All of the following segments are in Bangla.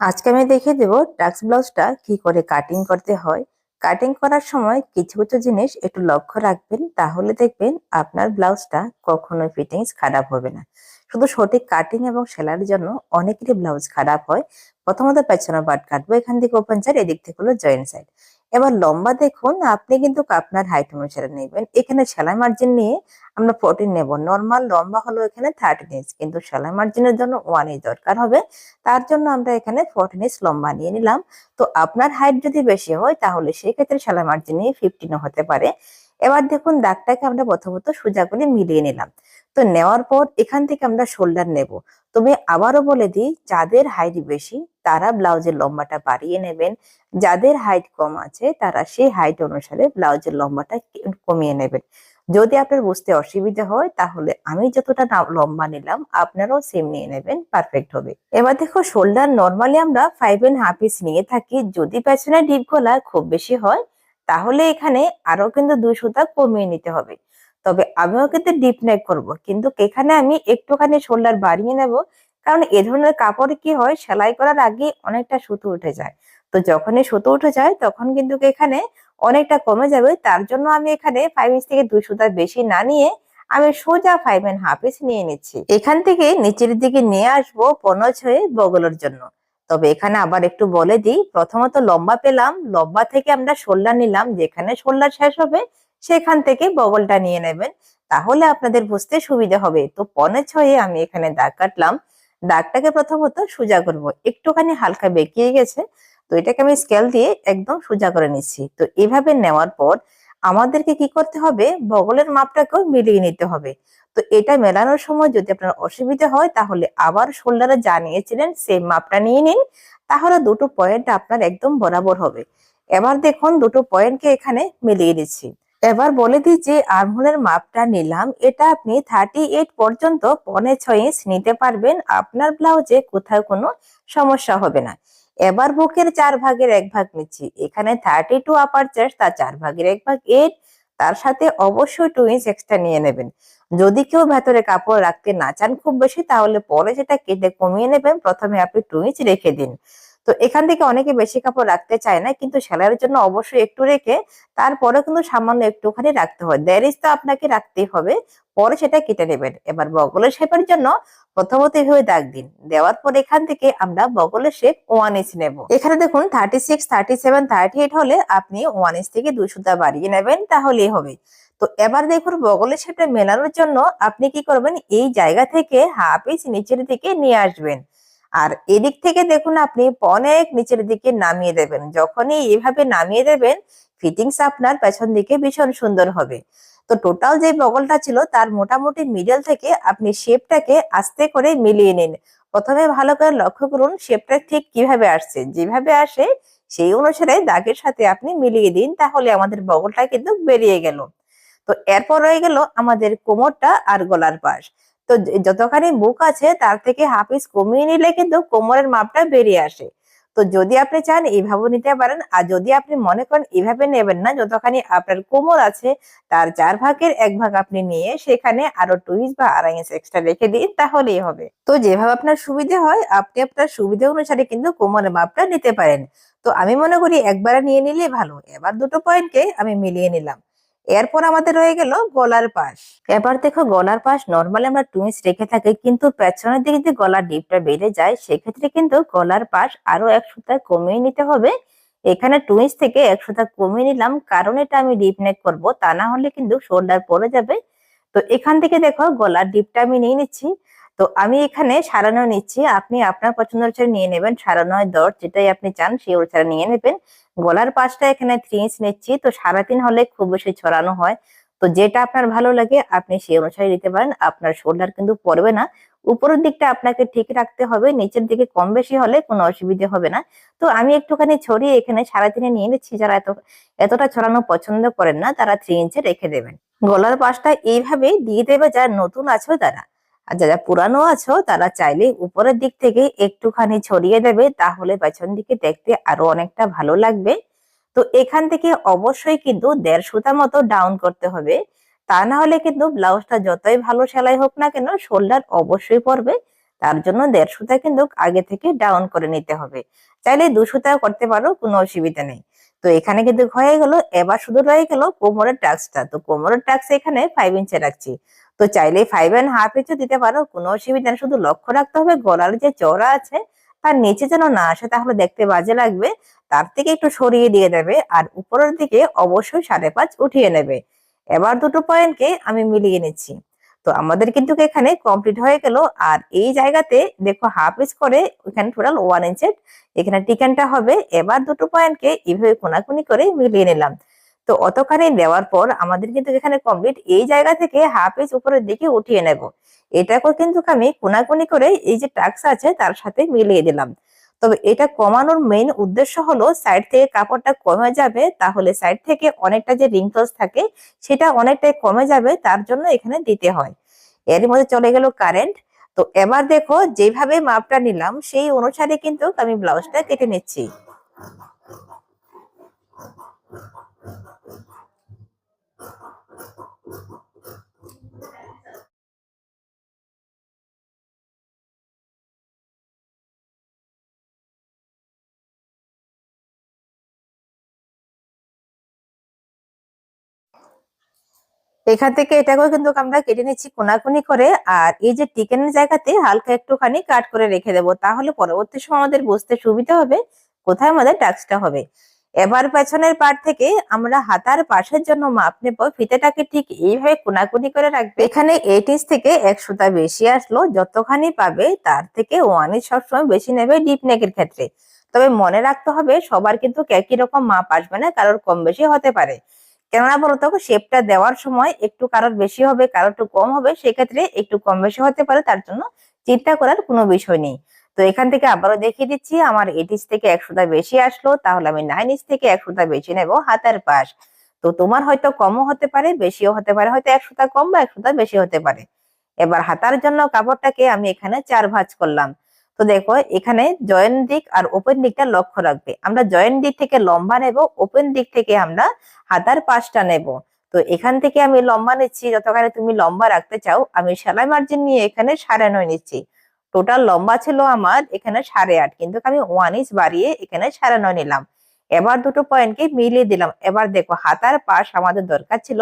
আজকে আমি দেখিয়ে দেবো টাক্স ব্লাউজটা কি করে কাটিং করতে হয়। কাটিং করার সময় কিছু কিছু জিনিস একটু লক্ষ্য রাখবেন, তাহলে দেখবেন আপনার ব্লাউজটা কখনোই ফিটিংস খারাপ হবে না। শুধু সঠিক কাটিং এবং সেলাইয়ের জন্য অনেকেরই ব্লাউজ খারাপ হয়। প্রথমত পেছনের বাট কাটবো, এখান থেকে ওপেন সাইড এদিক থেকে হলো জয়েন্ট সাইড এবার লম্বা দেখুন, আপনি কিন্তু আপনার হাইট অনুসারে নেবেন। এখানে সেলাই মার্জিন নিয়ে আমরা ফোরটিন নেব। নর্মাল লম্বা হলো এখানে থার্টিন ইঞ্চ কিন্তু সেলাই মার্জিনের জন্য ওয়ান ইঞ্চ দরকার হবে। তার জন্য আমরা এখানে ফোরটিন ইঞ্চ লম্বা নিয়ে নিলাম। তো আপনার হাইট যদি বেশি হয়, তাহলে সেই ক্ষেত্রে সেলাই মার্জিন নিয়ে ফিফটিনও হতে পারে। এবার দেখুন দাগটাকে আমরা প্রথমত সোজা করে মিলিয়ে নিলাম। তো নেওয়ার পর এখান থেকে আমরা শোল্ডার নেব। তবে আবারও বলে দিই, যাদের হাইট বেশি, তারা ব্লাউজের লম্বাটা বাড়িয়ে নেবেন। যাদের হাইট কম আছে, তারা সেই হাইট অনুসারে ব্লাউজের লম্বাটা কমিয়ে নেবেন। যদি আপনার বুঝতে অসুবিধা হয়, তাহলে আমি যতটা লম্বা নিলাম, আপনারাও সেম নিয়ে নেবেন পারফেক্ট হবে। এবার দেখো শোল্ডার নর্মালি আমরা ফাইভ এন্ড হাফ ইঞ্চ নিয়ে থাকি। যদি পেছনে ডিপ গলা খুব বেশি হয়, তাহলে এখানে আরও কিন্তু দুই সুতা কমিয়ে নিতে হবে। তবে আমিও কিন্তু ডিপ নেক করব। কিন্তু এখানে আমি একটুখানি শোল্ডার বাড়িয়ে নেব, কারণ এ ধরনের কাপড় কি হয়, সেলাই করার আগে অনেকটা সুতো উঠে যায়। তো যখনই সুতো উঠে যায়, তখন কিন্তু এখানে অনেকটা কমে যাবে। তার জন্য আমি এখানে ফাইভ ইঞ্চ থেকে দুই সুতার বেশি না নিয়ে আমি সোজা ফাইভ এন্ড হাফ ইঞ্চ নিয়ে নিচ্ছি। এখান থেকে নিচের দিকে নিয়ে আসব পনেরো ছয়ে বগলের জন্য। তবে এখানে আবার একটু বলে দিই, প্রথমত লম্বা পেলাম, লম্বা থেকে আমরা শোল্ডার নিলাম, যেখানে শোল্ডার শেষ হবে সেখান থেকে বগলটা নিয়ে নেবেন। তাহলে আপনাদের বুঝতে সুবিধা হবে। তো পনে ছয়ে আমি এখানে দাগ কাটলাম। দাগটাকে প্রথমত সোজা করব। একটুখানি হালকা বেঁকিয়ে গেছে। তো এটাকে আমি স্কেল দিয়ে একদম সোজা করে নিচ্ছি। তো এভাবে নেওয়ার পর আমাদেরকে কি করতে হবে? বগলের মাপটাকেও মিলিয়ে নিতে হবে। তো এটা মেলানোর সময় যদি আপনার অসুবিধা হয়, তাহলে আবার শোল্ডারে যা নিয়েছিলেন সেম মাপটা নিয়ে নিন। তাহলে দুটো পয়েন্ট আপনার একদম বরাবর হবে। এবার দেখুন, দুটো পয়েন্টকে এখানে মিলিয়ে দিচ্ছি। এবার বলে দিই যে আর্মহোলের মাপটা নিলাম, এটা আপনি থার্টি এইট পর্যন্ত পনে ছয় ইঞ্চ নিতে পারবেন, আপনার ব্লাউজে কোথাও কোনো সমস্যা হবে না। এবার বুকের চার ভাগের এক ভাগ নিচ্ছি, এখানে থার্টি টু আপার চেস্ট তার চার ভাগের এক ভাগ এইট তার সাথে অবশ্যই টু ইঞ্চ এক্সট্রা নিয়ে নেবেন। যদি কেউ ভেতরে কাপড় রাখতে না চান খুব বেশি, তাহলে পরে যেটা কেটে কমিয়ে নেবেন, প্রথমে আপনি টু ইঞ্চ রেখে দিন। তো এখান থেকে অনেকে বেশি কাপড় রাখতে চায় না, কিন্তু সেলাইয়ের জন্য অবশ্যই একটু রেখে তারপরে কিন্তু সামান্য একটুখানি রাখতে হয়। দেড় ইঞ্চ তো আপনাকে রাখতেই হবে। পরে সেটা কেটে নেবেন। এবার বগলের শেপের জন্য প্রথমত এভাবে দাগ দিন। দেওয়ার পর এখান থেকে আমরা বগলের শেপ ওয়ান ইঞ্চ নেব। এখানে দেখুন thirty six thirty seven thirty eight হলে আপনি ওয়ান ইঞ্চ থেকে সুতা বাড়িয়ে নেবেন, তাহলেই হবে। তো এবার দেখুন বগলের শেপটা মেলানোর জন্য আপনি কি করবেন? এই জায়গা থেকে হাফ ইঞ্চ নিচের দিকে নিয়ে আসবেন। আর এদিক থেকে দেখুন আপনি অনেক নিচের দিকে নামিয়ে দেবেন। যখনই এভাবে নামিয়ে দেবেন ফিটিংস আপনার পেছন দিকে ভীষণ সুন্দর হবে। তো টোটাল যে বগলটা ছিল তার মোটামুটি মিডল থেকে আপনি শেপটাকে আস্তে করে মিলিয়ে নিন। প্রথমে ভালো করে লক্ষ্য করুন শেপটা ঠিক কীভাবে আসছে। যেভাবে আসে, সেই অনুসারে দাগের সাথে আপনি মিলিয়ে দিন, তাহলে আমাদের বগলটা কিন্তু বেরিয়ে গেল। তো এরপর রয়ে গেল আমাদের কোমরটা আর গলার পাশ। তো যতখানি বুক আছে তার থেকে হাফ কমিয়ে নিলে কিন্তু কোমরের মাপটা বেরিয়ে আসে। তো যদি আপনি চান এইভাবে নিতে পারেন, আর যদি আপনি মনে করেন এইভাবে নেবেন না, যতখানি আপনার কোমর আছে তার চার ভাগের এক ভাগ আপনি নিয়ে সেখানে আরও টু ইঞ্চ বা আড়াই ইঞ্চ এক্সট্রা রেখে দিন, তাহলেই হবে। তো যেভাবে আপনার সুবিধা হয়, আপনি আপনার সুবিধা অনুসারে কিন্তু কোমরের মাপটা নিতে পারেন। তো আমি মনে করি একবারে নিয়ে নিলে ভালো। এবার দুটো পয়েন্টকে আমি মিলিয়ে নিলাম। এরপর আমাদের রয়ে গেল গলার পাশ। এবার দেখো গলার পাশ নর্মালি আমরা টু রেখে থাকি, কিন্তু পেছনের দিকে যদি গলার ডিপটা বেড়ে যায়, সেক্ষেত্রে কিন্তু গলার পাশ আরও এক সুতা কমিয়ে নিতে হবে। এখানে টু থেকে এক সুতা কমিয়ে নিলাম, কারণ এটা আমি ডিপ নেক করব, তা না হলে কিন্তু শোল্ডার পরে যাবে। তো এখান থেকে দেখো গলার ডিপটা আমি নিয়ে নিচ্ছি। তো আমি এখানে সারানো নিচ্ছি। আপনি আপনার পছন্দ অনুসারে নিয়ে নেবেন। সারানো দর যেটাই আপনি চান, সেই অনুসারে নিয়ে নেবেন। গলার পাশটা এখানে থ্রি ইঞ্চ নিচ্ছি। তো সাড়ে তিন হলে খুব বেশি ছড়ানো হয়। তো যেটা আপনার ভালো লাগে, আপনি সেই অনুসারে নিতে পারেন। আপনার শোল্ডার কিন্তু পড়বে না। উপরের দিকটা আপনাকে ঠিক রাখতে হবে। নিচের দিকে কম বেশি হলে কোনো অসুবিধা হবে না। তো আমি একটুখানি ছড়িয়ে এখানে সাড়ে তিনে নিয়ে নিচ্ছি। যারা এত, এতটা ছড়ানো পছন্দ করেন না, তারা থ্রি ইঞ্চে রেখে দেবেন। গলার পাশটা এইভাবে দিয়ে দেবে যারা নতুন আছো তারা। আর যারা পুরানো আছো, তারা চাইলে উপরের দিক থেকে একটুখানি ছড়িয়ে দেবে, তাহলে পেছন দিকে দেখতে আরও অনেকটা ভালো লাগবে। তো এখান থেকে অবশ্যই কিন্তু দেড় সুতা মতো ডাউন করতে হবে। তা না হলে কিন্তু ব্লাউজটা যতই ভালো সেলাই হোক না কেন শোল্ডার অবশ্যই পড়বে তার জন্য দেড় সুতা কিন্তু আগে থেকে ডাউন করে নিতে হবে। চাইলে দু সুতাও করতে পারো, কোনো অসুবিধা নেই। তো এখানে কিন্তু হয়ে গেল, এবার শুধু রয়ে গেল কোমরের টাক্সটা তো কোমরের টাক্স এখানে ফাইভ ইঞ্চে রাখছি। তো চাইলে ফাইভ অ্যান্ড হাফ ইঞ্চও দিতে পারো, কোনো অসুবিধা নেই। শুধু লক্ষ্য রাখতে হবে, গলার যে চওড়া আছে, তার নিচে যেন না আসে, তাহলে দেখতে বাজে লাগবে। তার থেকে একটু সরিয়ে দিয়ে দেবে আর উপরের দিকে অবশ্যই সাড়ে পাঁচ উঠিয়ে নেবে। এবার দুটো পয়েন্টকে আমি মিলিয়ে নিচ্ছি। তো আমাদের কিন্তু এখানে কমপ্লিট হয়ে গেল। আর এই জায়গাতে দেখো হাফ ইঞ্চ করে এখানে টোটাল ওয়ান ইঞ্চের এখানে টিকানটা হবে। এবার দুটো পয়েন্টকে এইভাবে কোনাকুনি করে মিলিয়ে নিলাম। তো অতখানি দেওয়ার পর আমাদের কিন্তু এখানে কমপ্লিট এই জায়গা থেকে হাফ ইঞ্চ উপরের দিকে উঠিয়ে নেব। এটাকেও কিন্তু আমি কোনাকুনি করে এই যে টাক্স আছে তার সাথে মিলিয়ে দিলাম। তবে এটা কমানোর মেইন উদ্দেশ্য হলো সাইড থেকে কাপড়টা কমে যাবে, তাহলে সাইড থেকে অনেকটা যে রিঙ্কলস থাকে সেটা অনেকটাই কমে যাবে, তার জন্য এখানে দিতে হয়। এর মধ্যে চলে গেল কারেন্ট তো এবার দেখো যেভাবে মাপটা নিলাম, সেই অনুসারে কিন্তু আমি ব্লাউজটা কেটে নিচ্ছি। এখান থেকে এটাকেও কিন্তু আমরা কেটে নিচ্ছি কোনাকুনি করে, আর এই যে টিকেনের জায়গাতে হালকা একটুখানি কাট করে রেখে দেবো। তাহলে পরবর্তী সময় আমাদের বুঝতে সুবিধা হবে কোথায় আমাদের টাক্সটা হবে। এবার পেছনের পার্ট থেকে আমরা হাতার পাশের জন্য মাপ নেব। ফিতেটাকে ঠিক এইভাবে কোনাকুনি করে রাখবে। এখানে এইট ইঞ্চ থেকে এক সুতা বেশি আসলো, যতখানি পাবে তার থেকে ওয়ান ইঞ্চ সবসময় বেশি নেবে ডিপ নেকের ক্ষেত্রে। তবে মনে রাখতে হবে, সবার কিন্তু একই রকম মাপ আসবে না, কারোর কম বেশি হতে পারে। কেননা বলতো শেপটা দেওয়ার সময় একটু কারোর বেশি হবে, কারোর একটু কম হবে, সেক্ষেত্রে একটু কম বেশি হতে পারে, তার জন্য চিন্তা করার কোনো বিষয় নেই। তো এখান থেকে আবারও দেখিয়ে দিচ্ছি, আমার এইট ইঞ্চ থেকে একশোটা বেশি আসলো, তাহলে আমি নাইন ইঞ্চ থেকে একশোটা বেশি নেব হাতের পাশ। তো তোমার হয়তো কমও হতে পারে, বেশিও হতে পারে, হয়তো একশোটা কম বা একশোটা বেশি হতে পারে। এবার হাতার জন্য কাপড়টাকে আমি এখানে চার ভাঁজ করলাম। তো দেখো, এখানে জয়েন্ট দিক আর ওপেন দিকটা লক্ষ্য রাখবে। আমরা জয়েন্ট দিক থেকে লম্বা নেব, ওপেন দিক থেকে আমরা হাতার পাশটা নেব। তো এখান থেকে আমি লম্বা নিচ্ছি, যতখানি তুমি লম্বা রাখতে চাও, আমি সেলাই মার্জিন নিয়ে এখানে সাড়ে নয় নিচ্ছি। টোটাল লম্বা ছিল আমার এখানে সাড়ে আট, কিন্তু আমি ওয়ান ইঞ্চ বাড়িয়ে এখানে সাড়ে নয় নিলাম। এবার দুটো পয়েন্টকে মিলিয়ে দিলাম। এবার দেখো, হাতার পাশ আমাদের দরকার ছিল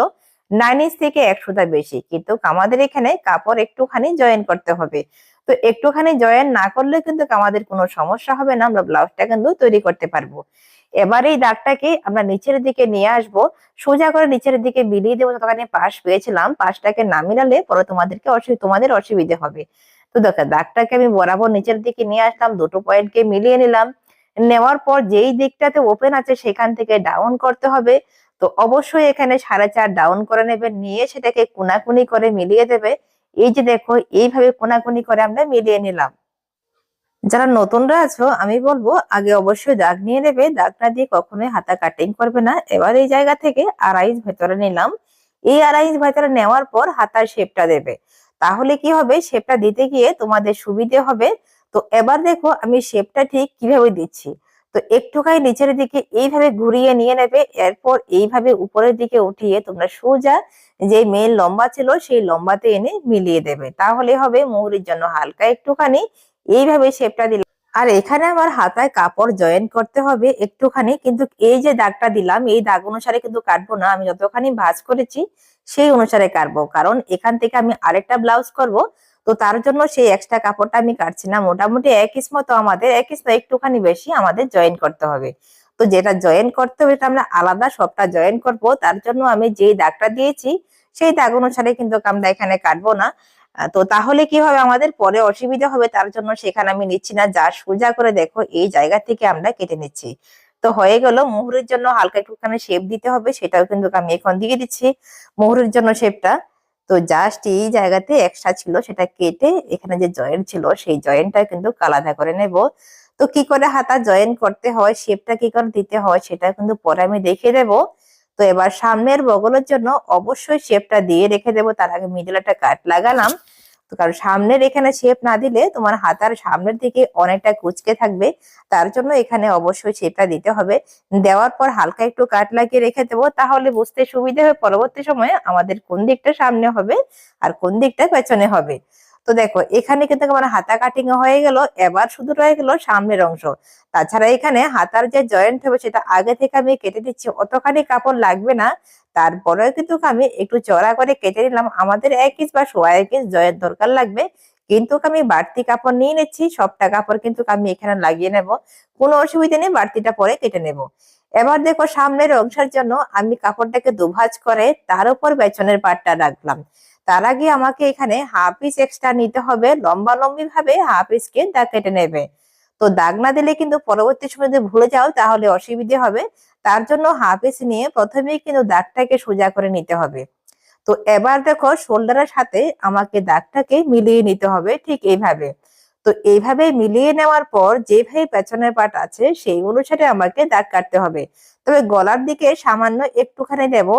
নাইন ইঞ্চ থেকে একশোটা বেশি, কিন্তু আমাদের এখানে কাপড় একটুখানি জয়েন করতে হবে। তো একটুখানি জয়েন না করলে কিন্তু আমাদের কোনো সমস্যা হবে না, আমরা ব্লাউজটা কিন্তু তৈরি করতে পারব। এবার এই দাগটাকে আমরা নিচের দিকে নিয়ে আসব। সোজা করে নিচের দিকে বিলিয়ে দেবো, যতখানি পাশ পেয়েছিলাম, পাশটাকে না মিলালে পরে তোমাদেরকে তোমাদের অসুবিধে হবে। তো দেখো, দাগটাকে আমি বরাবর নিচের দিকে নিয়ে আসলাম, দুটো পয়েন্টকে মিলিয়ে নিলাম। নেওয়ার পর যেই দিকটাতে ওপেন আছে সেখান থেকে ডাউন করতে হবে। তো অবশ্যই এখানে সাড়ে চার ডাউন করে নেবে, নিয়ে সেটাকে কোনাকুনি করে মিলিয়ে দেবে। এই যে দেখো, এইভাবে কোনাকুনি করে আমরা মিলিয়ে নিলাম। যারা নতুনরা আছো, আমি বলব, আগে অবশ্যই দাগ নিয়ে নেবে। দাগ না দিয়ে কখনোই হাতা কাটিং করবে না। এবার এই জায়গা থেকে আড়াইশ ভেতরে নিলাম। এই আড়াইশ ভেতরে নেওয়ার পর হাতার শেপটা দেবে। তাহলে কি হবে? শেপটা দিতে গিয়ে তোমাদের সুবিধে হবে। তো এবার দেখো আমি শেপটা ঠিক কীভাবে দিচ্ছি? তো একটুখানি নিচের দিকে এইভাবে ঘুরিয়ে নিয়ে নেবে, এরপর এইভাবে উপরের দিকে উঠিয়ে তোমরা সোজা যে মেন লম্বা ছিল সেই লম্বাতে এনে মিলিয়ে দেবে। তাহলে হবে মুহুরির জন্য হালকা একটুখানি। এইভাবে শেপটা দিলাম। আর এখানে আমার হাতায় কাপড় জয়েন করতে হবে একটুখানি। কিন্তু এই যে দাগটা দিলাম, এই দাগ অনুসারে কিন্তু কাটবো না। আমি যতখানি ভাজ করেছি সেই অনুসারে কাটবো। কারণ এখান থেকে আমি আরেকটা ব্লাউজ করব, তো তার জন্য সেই এক্সট্রা কাপড়টা আমি কাটছি না। মোটামুটি এক মতো আমাদের, এক একটুখানি বেশি আমাদের জয়েন করতে হবে। তো যেটা জয়েন করতে হবে এটা আমরা আলাদা সবটা জয়েন করব। তার জন্য আমি যেই দাগটা দিয়েছি, সেই দাগ অনুসারে কিন্তু আমরা এখানে কাটবো না। তো তাহলে কি হবে? আমাদের পরে অসুবিধা হবে। তার জন্য সেখানে আমি নিচ্ছি না। যা সোজা করে দেখো, এই জায়গা থেকে আমরা কেটে নিচ্ছি। তো হয়ে গেল। মুহুরের জন্য হালকা একটুখানি শেপ দিতে হবে, সেটাও কিন্তু আমি এখন দিয়ে দিচ্ছি। মুহুরের জন্য শেপটা তো জাস্ট এই জায়গাতে এক্সট্রা ছিল, সেটা কেটে এখানে যে জয়েন্ট ছিল, সেই জয়েন্টটা কিন্তু আলাদা করে নেব। তো কি করে হাতা জয়েন করতে হয় শেপটা কি করে দিতে হয়, সেটা কিন্তু পরে আমি দেখে দেবো। তো এবার সামনের বগলের জন্য অবশ্যই শেপটা দিয়ে রেখে দেবো। তার আগে মিডল একটা কাট লাগালাম। তো কারণ সামনের এখানে শেপ না দিলে তোমার হাতার সামনের দিকে অনেকটা কুচকে থাকবে। তার জন্য এখানে অবশ্যই শেপটা দিতে হবে। দেওয়ার পর হালকা একটু কাট লাগিয়ে রেখে দেবো, তাহলে বুঝতে সুবিধা হবে পরবর্তী সময়ে আমাদের কোন দিকটা সামনে হবে আর কোন দিকটা পেছনে হবে। তো দেখো, এখানে কিন্তু আমার হাতা কাটিং হয়ে গেল, এবার শুধু রয়ে গেল সামনের অংশ। তাছাড়া এখানে হাতার যে জয়েন্ট হবে সেটা আগে থেকে আমি কেটে দিচ্ছি, অতখানি কাপড় লাগবে না। তারপরেও কিন্তু আমি একটু চড়া করে কেটে নিলাম। আমাদের এক ইঞ্চ বা সোয়া এক ইঞ্চ জয়েন্ট দরকার লাগবে। কিন্তু আমি বাড়তি কাপড় নিয়ে নিচ্ছি, সবটা কাপড় কিন্তু আমি এখানে লাগিয়ে নেব। কোনো অসুবিধা নেই, বাড়তিটা পরে কেটে নেব। এবার দেখো, সামনের অংশের জন্য আমি কাপড়টাকে দুভাজ করে তার উপর পেছনের পাটটা রাখলাম। তার আগে আমাকে এখানে হাফ ইঞ্চ এক্সট্রা নিতে হবে। লম্বা লম্বি ভাবে হাফ ইঞ্চকে দাগ কেটে নেবে। তো দাগ না দিলে কিন্তু পরবর্তী সময় যদি ভুলে যাও তাহলে অসুবিধে হবে। তার জন্য হাফ ইঞ্চ নিয়ে প্রথমেই কিন্তু দাগটাকে সোজা করে নিতে হবে। তো এবার দেখো শোল্ডারের সাথে আমাকে দাগটাকে মিলিয়ে নিতে হবে ঠিক এইভাবে। তো এইভাবে মিলিয়ে নেওয়ার পর যেভাবে পেছনের পাট আছে সেই অনুসারে আমাকে দাগ কাটতে হবে। তবে গলার দিকে সামান্য একটুখানি দেব।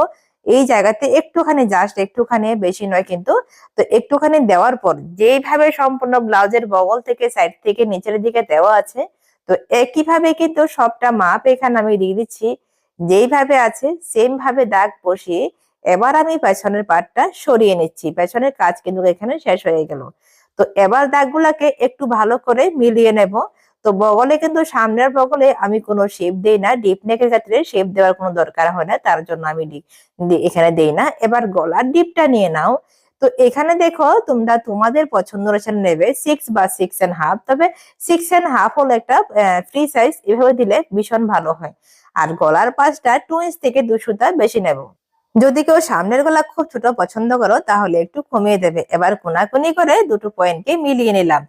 এই জায়গাতে একটুখানি জাস্ট একটুখানি বেশি নয় কিন্তু, তো একটুখানি দেওয়ার পর যেইভাবে সম্পূর্ণ ব্লাউজের বগল থেকে সাইড থেকে নিচের দিকে দেওয়া আছে, তো একইভাবে কিন্তু সবটা মাপ এখানে আমি দিয়ে দিচ্ছি। যেইভাবে আছে সেম ভাবে দাগ বসিয়ে এবার আমি পেছনের পাটটা সরিয়ে নিচ্ছি। পেছনের কাজ কিন্তু এখানে শেষ হয়ে গেল। তো এবার দাগগুলাকে একটু ভালো করে মিলিয়ে নেব। তো বগলে কিন্তু সামনের বগলে আমি কোনো শেপ দেই না ডিপ নেকের ক্ষেত্রে শেপ দেওয়ার কোনো দরকার হয় না, তার জন্য আমি এখানে দেই না। এবার গলার ডিপটা নিয়ে নাও। তো এখানে দেখো তোমরা তোমাদের পছন্দ অনুসারে নেবে সিক্স বা সিক্স এন্ড হাফ তবে সিক্স এন্ড হাফ হলো একটা ফ্রি সাইজ এভাবে দিলে ভীষণ ভালো হয়। আর গলার পাশটা টু ইঞ্চ থেকে দুশোটা বেশি নেব। যদি কেউ সামনের গলা খুব ছোট পছন্দ করো, তাহলে একটু কমিয়ে দেবে। এবার কোনাকুনি করে দুটো পয়েন্টকে মিলিয়ে নিলাম।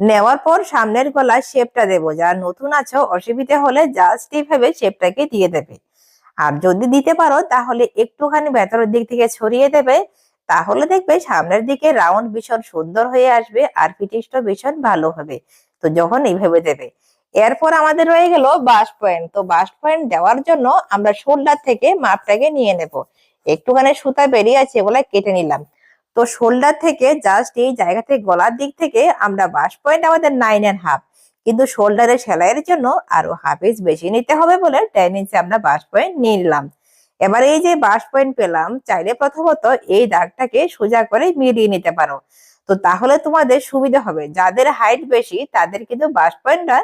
নেওয়ার পর সামনের গলায় শেপটা দেবো। যারা নতুন আছো, অসুবিধা হলে জাস্ট এইভাবে শেপটাকে দিয়ে দেবে। আর যদি দিতে পারো, তাহলে একটুখানি ভেতরের দিক থেকে ছড়িয়ে দেবে। তাহলে দেখবে সামনের দিকে রাউন্ড ভীষণ সুন্দর হয়ে আসবে আর ফিটিংসটা ভীষণ ভালো হবে। তো যখন এইভাবে দেবে। এরপর আমাদের রয়ে গেল বাস পয়েন্ট তো বাস পয়েন্ট দেওয়ার জন্য আমরা শোল্ডার থেকে মাপটাকে নিয়ে নেব। একটুখানি সুতা বেরিয়ে আছে বলে কেটে নিলাম। তো শোল্ডার থেকে জাস্ট এই জায়গা থেকে গলার দিক থেকে আমরা বাস পয়েন্ট আমাদের নাইন অ্যান্ড হাফ কিন্তু শোল্ডারের সেলাইয়ের জন্য আরও হাফ ইঞ্চ বেশি নিতে হবে বলে টেন ইঞ্চে আমরা বাস পয়েন্ট নিলাম। এবার এই যে বাস পয়েন্ট পেলাম, চাইলে প্রথমত এই দাগটাকে সোজা করে মিলিয়ে নিতে পারো। তো তাহলে তোমাদের সুবিধা হবে। যাদের হাইট বেশি, তাদের কিন্তু বাস পয়েন্টটা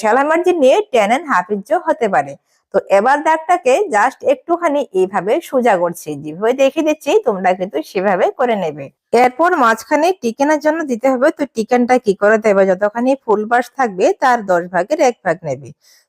সেলাই মার্জিন নিয়ে টেন অ্যান্ড হাফ ইঞ্চও হতে পারে। তো এবার দাগটাকে জাস্ট একটুখানি এইভাবে সোজা করছি। যেভাবে দেখে দিচ্ছি, তোমরা কিন্তু সেভাবে করে নেবে। এরপর মাঝখানে টিকেনের জন্য দিতে হবে, তো টিকেনটা কি করে দেবে? যতখানি ফুল বাস থাকবে, তার দশ ভাগের এক ভাগ নেবে।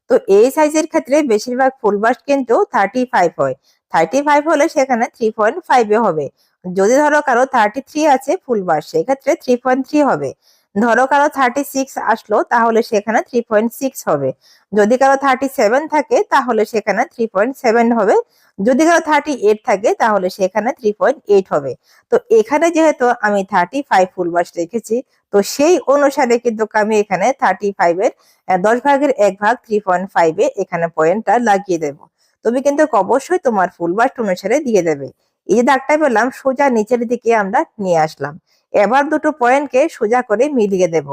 তো এই সাইজের ক্ষেত্রে বেশিরভাগ ফুল বাস কিন্তু থার্টি ফাইভ হয়। থার্টি ফাইভ হলে সেখানে থ্রি পয়েন্ট ফাইভে হবে। যদি ধরো কারও থার্টি থ্রি আছে ফুল বাস সেক্ষেত্রে থ্রি পয়েন্ট থ্রি হবে। ধরো কারও থার্টি সিক্স আসলো, তাহলে সেখানে থ্রি পয়েন্ট সিক্স হবে। যদি কারও থার্টি সেভেন থাকে, তাহলে সেখানে থ্রি পয়েন্ট সেভেন হবে। যদি কারও থার্টি এইট থাকে, তাহলে সেখানে থ্রি পয়েন্ট এইট হবে। তো এখানে যেহেতু আমি থার্টি ফাইভ ফুল বাস রেখেছি, তো সেই অনুসারে কিন্তু আমি এখানে থার্টি ফাইভের দশ ভাগের এক ভাগ থ্রি পয়েন্ট ফাইভে এখানে পয়েন্টটা লাগিয়ে দেব। তুমি কিন্তু অবশ্যই তোমার ফুল বাস অনুসারে দিয়ে দেবে। এই যে দাগটা পেলাম, সোজা নিচের দিকে আমরা নিয়ে আসলাম। এবার দুটো পয়েন্টকে সোজা করে মিলিয়ে দেব।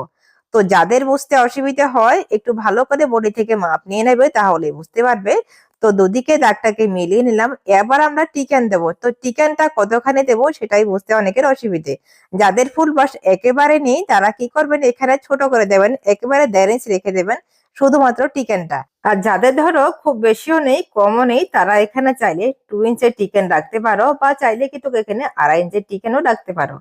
তো যাদের বুঝতে অসুবিধা হয়, একটু ভালো করে বডি থেকে মাপ নিয়ে নেবে তাহলে বুঝতে পারবে। তো দুদিকে দাগটাকে মিলিয়ে নিলাম। এবার আমরা টিকেন দেব। তো টিকেনটা কতখানি দেব সেটাই বুঝতে অনেকের অসুবিধে। যাদের ফুল বাস একেবারে নেই, তারা কি করবেন? এখানে ছোট করে দেবেন। একেবারে দেড় ইঞ্চ রেখে দেবেন শুধুমাত্র টিকেনটা। আর যাদের ধরো খুব বেশিও নেই, কমও নেই, তারা এখানে চাইলে টু ইঞ্চের টিকেন রাখতে পারো বা চাইলে কিন্তু এখানে আড়াই ইঞ্চের টিকেনও রাখতে পারো।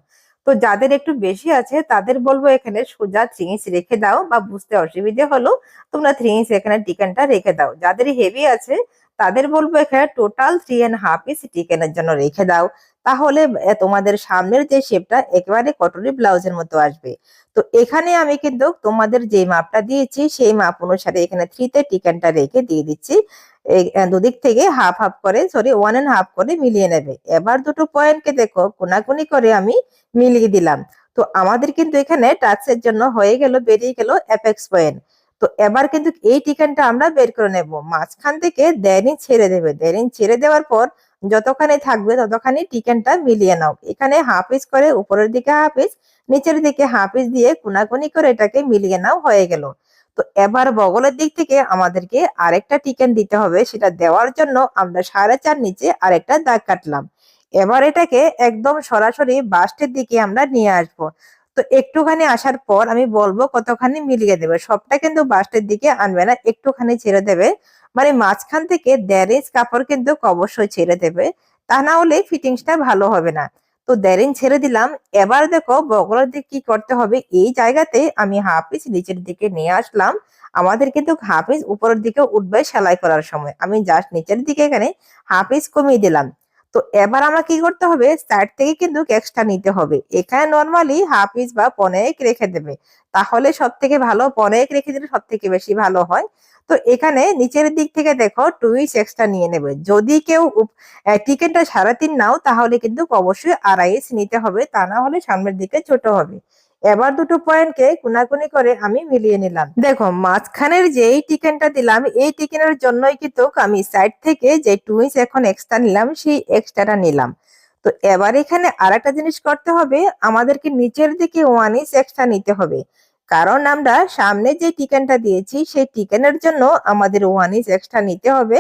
তো যাদের একটু বেশি আছে, তাদের বলব এখানে সোজা থ্রি ইঞ্চ রেখে দাও বা বুঝতে অসুবিধে হলো, তোমরা থ্রি ইঞ্চ এখানে টিকেনটা রেখে দাও। যাদের হেভি আছে, তাদের বলব এখানে total three and half inch টিকেনের জন্য রেখে দাও। তাহলে তোমাদের সামনের যে শেপটা একেবারে কটরি ব্লাউজের মতো আসবে। তো এখানে আমি কিন্তু তোমাদের যে মাপটা দিয়েছি, সেই মাপ অনুসারে এখানে থ্রিতে টিকেনটা রেখে দিয়ে দিচ্ছি। দুদিক থেকে হাফ হাফ করে সরি ওয়ান এন্ড হাফ করে মিলিয়ে নেবে। এবার দুটো পয়েন্টকে দেখো কোনাকুনি করে আমি মিলিয়ে দিলাম। তো আমাদের কিন্তু এখানে টাচের জন্য হয়ে গেল, বেরিয়ে গেল অ্যাপেক্স পয়েন্ট তো এবার কিন্তু এই টিকেনটা আমরা বের করে নেব। মাঝখান থেকে দেড় ছেড়ে দেবে। দেড় ছেড়ে দেওয়ার পর যতখানি থাকবে ততখানি টিকেনটা মিলিয়ে নাও। এখানে হাফ ইস করে উপরের দিকে হাফ ইস নিচের দিকে হাফ ইস দিয়ে কোনাকুনি করে এটাকে মিলিয়ে নাও, হয়ে গেল। তো এবার বগলের দিক থেকে আমাদেরকে আরেকটা টিকেন দিতে হবে, সেটা দেওয়ার জন্য আমরা সাড়ে চার নিচে আরেকটা দাগ কাটলাম। এবার এটাকে একদম সরাসরি বাস্টের দিকে আমরা নিয়ে আসব। তো একটুখানি আসার পর আমি বলব কতখানি মিলিয়ে দেবে। সবটা কিন্তু বাস্টের দিকে আনবে না, একটুখানি ছেড়ে দেবে। মানে মাঝখান থেকে দেড় ইঞ্চ কাপড় কিন্তু অবশ্যই ছেড়ে দেবে। তা না হলে ফিটিংসটা ভালো হবে না। তো দেরেন ছেড়ে দিলাম। এবার দেখো বগলার দিকে কি করতে হবে? এই জায়গাতে আমি হাফ পিস নিচের দিকে নিয়ে আসলাম। আমাদের কিন্তু হাফ পিস উপরের দিকে উঠবে সেলাই করার সময়। আমি জাস্ট নিচের দিকে এখানে হাফ পিস কমিয়ে দিলাম। তো এবার আমরা কি করতে হবে? সাইড থেকে কিন্তু এক্সট্রা নিতে হবে। এখানে নর্মালি হাফ ইঞ্চ বা পনেক রেখে দেবে। তাহলে সব থেকে ভালো পনেক রেখে দিলে সব থেকে বেশি ভালো হয়। তো এখানে নিচের দিক থেকে দেখো টু ইঞ্চ এক্সট্রা নিয়ে নেবে। যদি কেউ টিকেটটা সাড়ে তিন নাও, তাহলে কিন্তু অবশ্যই আড়াই ইঞ্চ নিতে হবে। তা না হলে সামনের দিকে ছোট হবে। এবার দুটো পয়েন্টকে কুনাকুনি করে আমি মিলিয়ে নিলাম। দেখো, মাঝখানের যে এই টিকেনটা দিলাম, এই টিকেনের জন্যই কিন্তু আমি সাইড থেকে যে টু ইঞ্চ এখন এক্সট্রা নিলাম, সেই এক্সট্রাটা নিলাম। তো এবার এখানে আর একটা জিনিস করতে হবে, আমাদেরকে নিচের দিকে ওয়ান ইঞ্চ এক্সট্রা নিতে হবে। কারণ আমরা সামনে যে টিকেনটা দিয়েছি, সেই টিকেনের জন্য আমাদের ওয়ান ইঞ্চ এক্সট্রা নিতে হবে।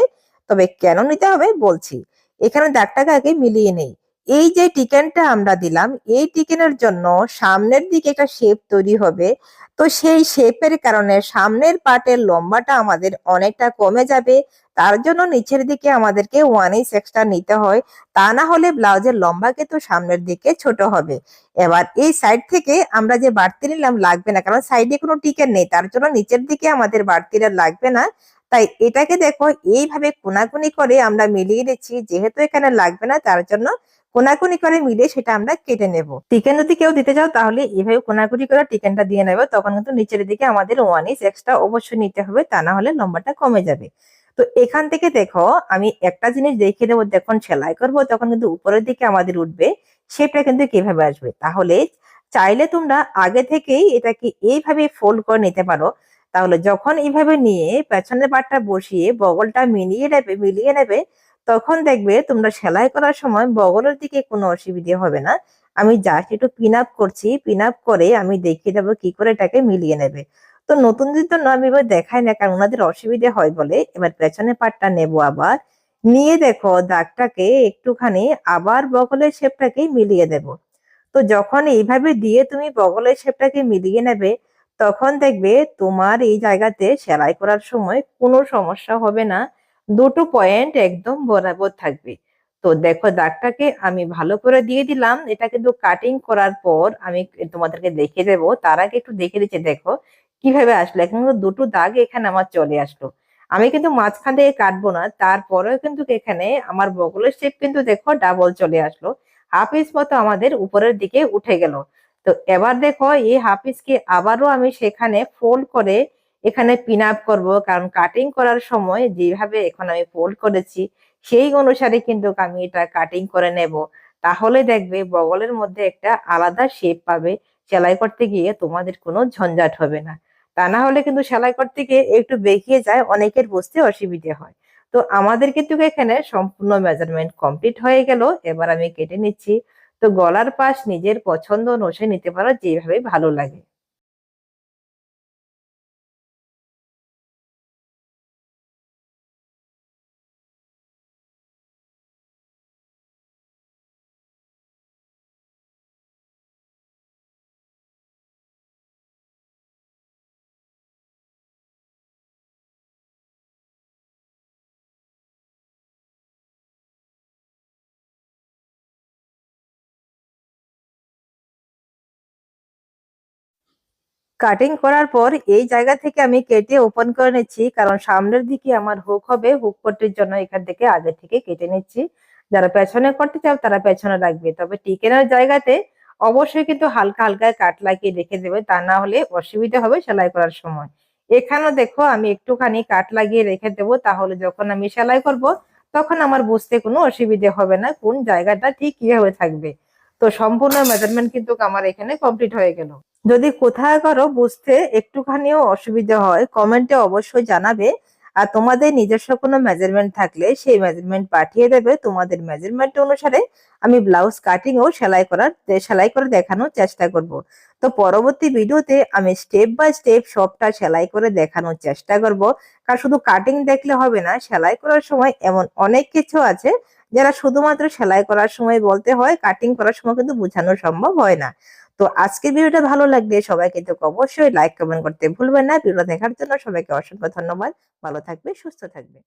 তবে কেন নিতে হবে বলছি। এখানে দাগটাকে আগে মিলিয়ে নেই। এই যে টিকেনটা আমরা দিলাম, এই টিকেনের জন্য সামনের দিকে একটা শেপ তৈরি হবে। তো সেই শেপের কারণে সামনের পার্টের লম্বাটা আমাদের অনেকটা কমে যাবে। তার জন্য নিচের দিকে আমাদেরকে ওয়ান ইঞ্চ এক্সট্রা নিতে হয়। তা না হলে ব্লাউজের লম্বা কিন্তু সামনের দিকে ছোট হবে। এবার এই সাইড থেকে আমরা যে বাড়তি নিলাম লাগবে না, কারণ সাইডে কোনো টিকেন নেই। তার জন্য নিচের দিকে আমাদের বাড়তিটা লাগবে না। তাই এটাকে দেখো, এইভাবে কোনাকুনি করে আমরা মিলিয়ে নিচ্ছি যেহেতু এখানে লাগবে না, তার জন্য কোনাকুনি করে মিলে সেটা আমরা কেটে নেব। চিকেন যদি কেউ দিতে চাও তাহলে এইভাবে কোনাকুনি করে চিকেনটা দিয়ে নেবে, তখন কিন্তু নিচের দিকে আমাদের ওয়ান ইঞ্চ এক্সট্রা অবশ্যই নিতে হবে, তা না হলে লম্বাটা কমে যাবে। তো এখান থেকে দেখো, আমি একটা জিনিস দেখিয়ে দেবো, যখন সেলাই করব তখন কিন্তু উপরের দিকে আমাদের উঠবে শেপটা কিন্তু কীভাবে আসবে? তাহলে চাইলে তোমরা আগে থেকেই এটাকে এইভাবে ফোল্ড করে নিতে পারো। তাহলে যখন এইভাবে নিয়ে পেছনের পাটটা বসিয়ে বগলটা মিলিয়ে নেবে মিলিয়ে নেবে তখন দেখবে তোমরা সেলাই করার সময় বগলের দিকে কোনো অসুবিধে হবে না। আমি জাস্ট একটু পিন আপ করছি পিন আপ করে আমি দেখিয়ে দেবো কি করে এটাকে মিলিয়ে নেবে। তো নতুন নতুনদের জন্য আমি এবার দেখাই না, কারণ ওনাদের অসুবিধে হয় বলে। এবার পেছনে পাটটা নেব আবার। নিয়ে দেখো দাগটাকে একটুখানি আবার বগলের শেপটাকে মিলিয়ে দেব। তো যখন এইভাবে দিয়ে তুমি বগলের শেপটাকে মিলিয়ে নেবে, তখন দেখবে তোমার এই জায়গাতে সেলাই করার সময় কোনো সমস্যা হবে না। দুটো পয়েন্ট একদম বরাবর থাকবে। তো দেখো দাগটাকে আমি ভালো করে দিয়ে দিলাম। এটা কিন্তু কাটিং করার পর আমি তোমাদেরকে দেখে দেব। তার আগে একটু দেখে দিচ্ছে, দেখো কীভাবে আসলো। এখন দুটো দাগ এখানে আমার চলে আসলো। আমি কিন্তু মাঝখান থেকে কাটবো না, তারপরেও কিন্তু এখানে আমার বগলের শেপ কিন্তু দেখো ডাবল চলে আসলো। হাফ ইঞ্চ মতো আমাদের উপরের দিকে উঠে গেল। তো এবার দেখো এই হাফ আবারও আমি সেখানে ফোল্ড করে এখানে পিন আপ করব, কারণ কাটিং করার সময় যেভাবে এখন আমি ফোল্ড করেছি, সেই অনুসারে কিন্তু আমি এটা কাটিং করে নেব। তাহলে দেখবে বগলের মধ্যে একটা আলাদা শেপ পাবে, সেলাই করতে গিয়ে তোমাদের কোনো ঝঞ্ঝাট হবে না। তা না হলে কিন্তু সেলাই করতে গিয়ে একটু বেঁকিয়ে যায়, অনেকের বুঝতে অসুবিধে হয়। তো আমাদের কিন্তু এখানে সম্পূর্ণ মেজারমেন্ট কমপ্লিট হয়ে গেল, এবার আমি কেটে নিচ্ছি। তো গলার পাশ নিজের পছন্দ অনুসারে নিতে পারো, যেভাবে ভালো লাগে। কাটিং করার পর এই জায়গা থেকে আমি কেটে ওপেন করে নিচ্ছি। কারণ সামনের দিকে আমার হুক হবে হুক করতে জন্য এখান থেকে আগে থেকে কেটে নিচ্ছি। যারা পেছনে করতে চাও তারা পেছনে রাখবে। তবে টিকেনার জায়গাতে অবশ্যই কিন্তু হালকা হালকা কাট লাগিয়ে রেখে দেবে। তা না হলে অসুবিধা হবে সেলাই করার সময়। এখানেও দেখো আমি একটুখানি কাট লাগিয়ে রেখে দেবো। তাহলে যখন আমি সেলাই করব, তখন আমার বুঝতে কোনো অসুবিধে হবে না। কোন জায়গাটা ঠিক কীভাবে থাকবে। তো সম্পূর্ণ মেজারমেন্ট কিন্তু আমার এখানে কমপ্লিট হয়ে গেল। যদি কোথায় কারও বুঝতে একটুখানিও অসুবিধা হয় কমেন্টে অবশ্যই জানাবে। আর তোমাদের নিজস্ব কোনো মেজারমেন্ট থাকলে সেই মেজারমেন্ট পাঠিয়ে দেবে। তোমাদের মেজারমেন্ট অনুসারে আমি ব্লাউজ কাটিং ও সেলাই করার, সেলাই করে দেখানোর চেষ্টা করব। তো পরবর্তী ভিডিওতে আমি স্টেপ বাই স্টেপ সবটা সেলাই করে দেখানোর চেষ্টা করব। কারণ শুধু কাটিং দেখলে হবে না, সেলাই করার সময় এমন অনেক কিছু আছে যারা শুধুমাত্র সেলাই করার সময় বলতে হয় কাটিং করার সময় কিন্তু বোঝানো সম্ভব হয় না। তো আজকের ভিডিওটা ভালো লাগলে সবাই কিন্তু অবশ্যই লাইক কমেন্ট করতে ভুলবেন না। ভিডিও দেখার জন্য সবাইকে অসংখ্য ধন্যবাদ। ভালো থাকবে সুস্থ থাকবে